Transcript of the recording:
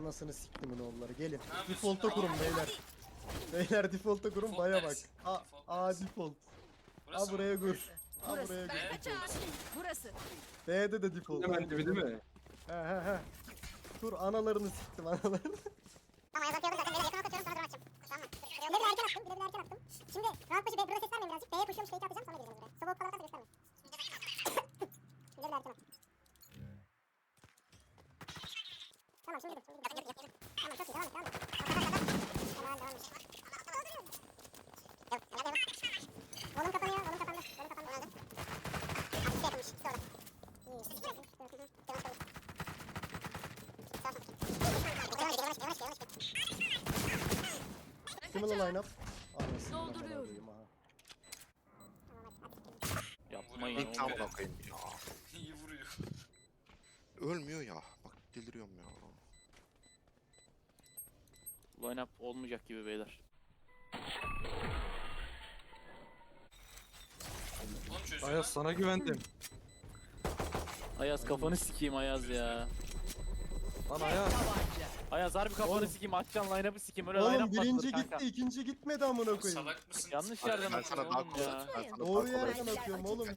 Anasını siktimin oğulları gelin. Default'a kurun beyler. Beyler default'a kurun Default baya bak. neresi? A, Default A neresi? default. Burası A mı? buraya kur. A Burası. buraya Ben kur. kaçar. Burası. B'de de default. Hemen dibi değil mi? He he he. Kur analarını siktim analarını. Ama yazak yapıyorum zaten. Yakın atıyorum sonra drone. Tamam mı? Bir de bir erken attım. Bir de bir erken attım. Şimdi round başı B buraya ses vermeyin birazcık. B'ye koşuyormuş fake atacağım sonra gireceğiz buraya. Soba kalırsa göstermeyin. Bir de bir erken attım. Tamam şimdi dur. Şimdi dur. Yapın yapın. Tamam çok iyi devam et devam et. Tamam devam et. Yok devam devam. Volum kapanıyor. Volum kapandı. Volum kapandı. Öldü. Abi bir şey yapılmış. Sonra. İyi. Siz bırakın. Devam et. Devam et. Yavaş yavaş yavaş yavaş. Similar line up. Anasını Dolduruyorum. koyayım ha. Yapmayın Vuruyor. oğlum. Amına koyayım ya. İyi vuruyor. Ölmüyor ya. Bak deliriyorum ya. Line up olmayacak gibi beyler. Oğlum çözüyor Ayaz lan. sana güvendim. Ayaz kafanı sikeyim Ayaz ya. Lan Ayaz. Ayaz harbi kafanı Oğlum. sikeyim açacaksın line up'ı sikeyim öyle line Oğlum up birinci kanka. gitti, ikinci gitmedi amına koyayım. Salak mısın? Yanlış yerden. Ben sana atıyorsun daha oğlum kolay. ya. Ben sana Doğru kolay. yerden atıyorum oğlum.